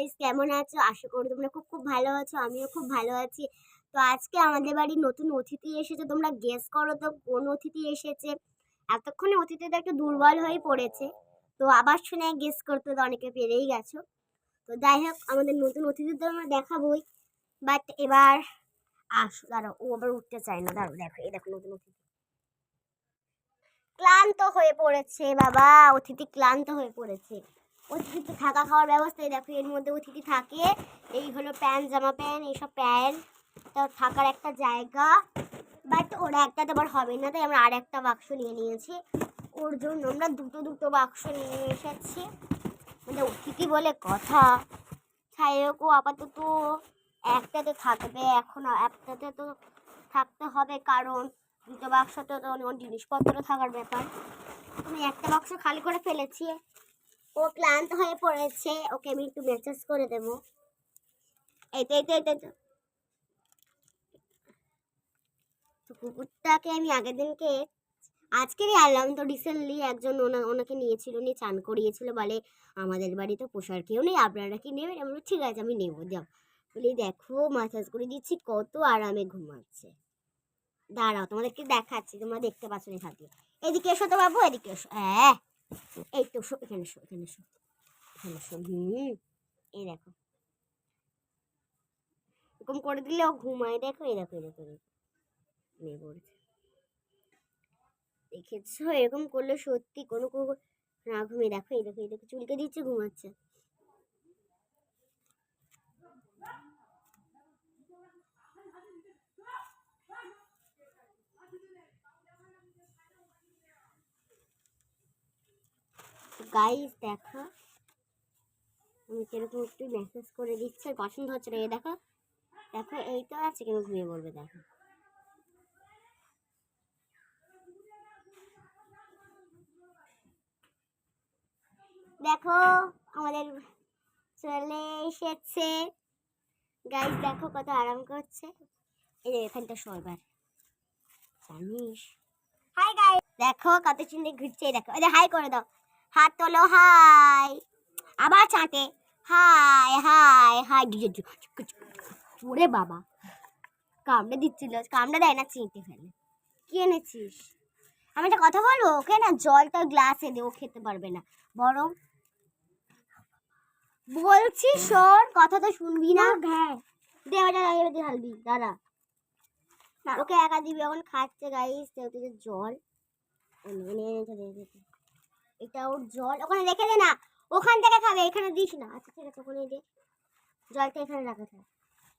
Guys কেমন আছো? আশা করি তোমরা খুব খুব ভালো আছো, আমিও খুব ভালো আছি। তো আজকে আমাদের বাড়ি নতুন অতিথি এসেছে, তোমরা গেস করো তো কোন অতিথি এসেছে? এতক্ষণে অতিথিটা একটু দুর্বল হয়ে পড়েছে, তো আবার শুনে গেস করতে তো অনেকে পেরেই গেছো। তো যাই হোক, আমাদের নতুন অতিথি তো আমরা দেখাবোই বাট এবার আসো, দাঁড়াও, ও আবার উঠতে চায় না, দাঁড়াও, দেখো, এই দেখো নতুন অতিথি। ক্লান্ত হয়ে পড়েছে, বাবা, অতিথি ক্লান্ত হয়ে পড়েছে। অতিথিতে থাকা খাওয়ার ব্যবস্থা দেখো, এর মধ্যে অতিথি থাকে। এই হলো প্যান্ট, জামা প্যান্ট, এইসব প্যান্ট। তার থাকার একটা জায়গা। বাট ওরা একটা তো আবার হবে না, তাই আমরা আর একটা বাক্স নিয়ে নিয়েছি। ওর জন্য আমরা দুটো দুটো বাক্স নিয়ে এসেছি। মানে অতিথি বলে কথা। ছায়ক ও আপাতত একটাতে থাকবে। এখন একটাতে তো থাকতে হবে, কারণ দুটো বাক্সতে তো জিনিসপত্র থাকার ব্যাপার। আমি একটা বাক্স খালি করে ফেলেছি। ও ক্লান্ত হয়ে পড়েছে ওকে আমি একটু মেসেজ করে দেব। এই তো এই তো এই তো, কুকুরটাকে আমি আগের দিনকে আজকেরই আনলাম তো রিসেন্টলি একজন ওনা ওনাকে নিয়েছিল নিয়ে চান করিয়েছিল বলে আমাদের বাড়িতে পোষার কেউ নেই আপনারা কি নেবেন? আমি ঠিক আছে আমি নেব যাও। বলি দেখো মাসাজ করে দিচ্ছি কত আরামে ঘুমাচ্ছে। দাঁড়াও তোমাদেরকে দেখাচ্ছি তোমরা দেখতে পাচ্ছ না খাতে এদিকে এসো তো বাবু এদিকে এসো। হ্যাঁ। এই তো শো এখানে শো এখানে শো এখানে শো। হুম। এই দেখো। এরকম করে দিলে ও ঘুমায় দেখো এই দেখো এই দেখো মেয়ে পড়েছে। দেখেছ? এরকম করলে সত্যি কোনো কোনো না ঘুমিয়ে দেখো এই দেখো এই দেখো চুলকে দিচ্ছে ঘুমাচ্ছে। গাইস দেখো। আমি কীরকম একটু মেসেজ করে দিচ্ছি, আর পছন্দ হচ্ছে না। এই দেখো দেখো, এই তো আছে কিন্তু ঘুমিয়ে পড়বে, দেখো। দেখো, আমাদের চলে এসেছে। গাইস দেখো কত আরাম করছে। এই যে এখানটা শোয়বার জানিস? হাই গাইস দেখো, কত সুন্দর ঘুরছে দেখো। হাই করে দাও। হাত তোলো হাই আবার চাটে হাই হাই হাই ওরে বাবা কামড়ে দিচ্ছিল কামড়ে দেয় না চিনতে ফেলে কি এনেছিস আমি একটা কথা বলব ওকে না জলটা গ্লাসে দে ও খেতে পারবে না বরং বলছি শোন কথা তো শুনবি না হ্যাঁ দে ওটা এবার ঢালবি দাঁড়া ওকে একা দিবি এখন খাচ্ছে গাইস জল এনে এনে। এটা ওর জল। ওখানে রেখে দে না। ওখান থেকে খাবে এখানে দিস না। আচ্ছা ঠিক আছে ওখানে দে। জলটা এখানে রাখা থাক।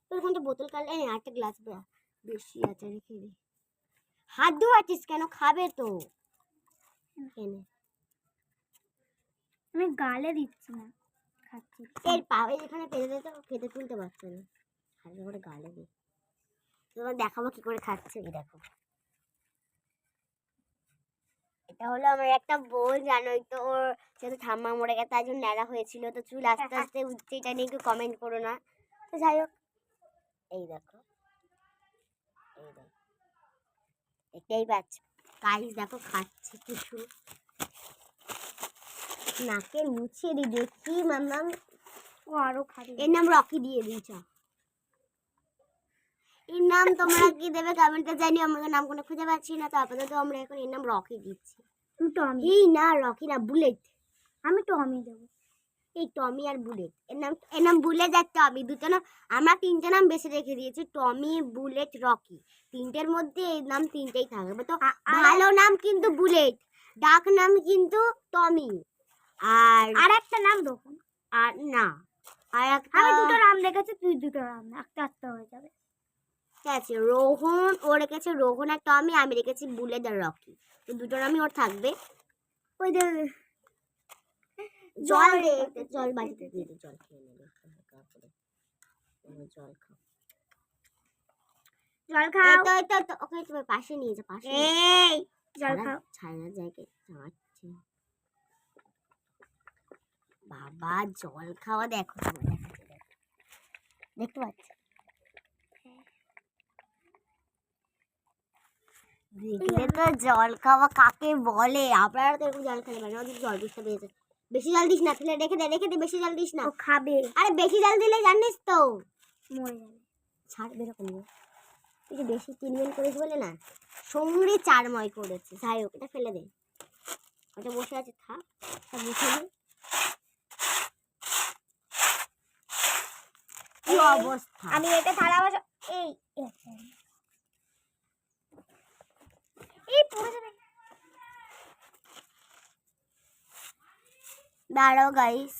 তোর ওখানে তো বোতল কাটলে এই আটটা গ্লাস বেশি আছে রেখে দে। হাত ধোয়াচ্ছিস কেন? খাবে তো। এনে। আমি গালে দিচ্ছি না। খাচ্ছি। এর পা এই এখানে পেতে দে তো খেতে তুলতে পারছে না। হালকা করে গালে দে। তোমার দেখাবো কি করে খাচ্ছে দেখো। এটা হলো আমার একটা বোন জানোই তো ওর যেহেতু ঠাম্মা মরে গেছে তাই জন্য ন্যাড়া হয়েছিল। তো চুল আস্তে আস্তে উঠছে এটা নিয়ে একটু কমেন্ট করো না। তো যাই হোক এই দেখো এই দেখো দেখতেই পাচ্ছ গাইস দেখো খাচ্ছে কিছু নাকে মুছিয়ে দি দেখি মাম্মাম। ও আরও খাবে। এর নাম রকি দিয়ে দিয়েছ এর নাম তোমরা কি দেবে কমেন্টে জানি আমরা নাম কোনো খুঁজে পাচ্ছি না তো আপাতত আমরা এখন এর নাম রকি দিচ্ছি। আমি টমি এই না রকি না বুলেট। আমি টমি দেবো। এই টমি আর বুলেট। এর নাম এর নাম বুলেট আর টমি। দুটো নাম আমরা তিনটে নাম বেছে রেখে দিয়েছি টমি বুলেট রকি। তিনটের মধ্যে এই নাম তিনটেই থাকবে। তো ভালো নাম কিন্তু বুলেট ডাক নাম কিন্তু টমি। আর আর একটা নাম দেখুন আর না আর একটা আমি দুটো নাম রেখেছি তুই দুটো নাম একটা একটা হয়ে যাবে। ঠিক আছে রোহন ও রেখেছে রোহন আর টমি আমি রেখেছি বুলেট আর রকি। তো দুটো নামই ওর থাকবে। ওই জল জল বাড়িতে দিয়ে দে জল খেয়ে নেবে জল খাও। জল খাও। তো এই তো তো, ওকে তুমি পাশে নিয়ে যা পাশে এই জল খাও। ছায়া জায়গায় যাচ্ছে। বাবা জল খাওয়া দেখো দেখো। দেখতে পাচ্ছ? দেখলে তো জল খাওয়া কাকে বলে? আপনারা তো এরকম জল খেলে পারেন আমাদের জল পেরেছে বেশি জল দিস না তাহলে রেখে দে রেখে দে বেশি জল দিস না। খাবে। আরে বেশি জল দিলে জানিস তো। মরে যাবে। ছাড়বে এরকম না। তুই যে বেশি তিনবেন করিস বলে না সঙ্গে চারময় করেছে যাই হোক এটা ফেলে দে। ওটা বসে আছে থাক তা বসে দে। কি অবস্থা? আমি এটা এই একটা। এই পড়ে যাবে দাঁড়াও গাইস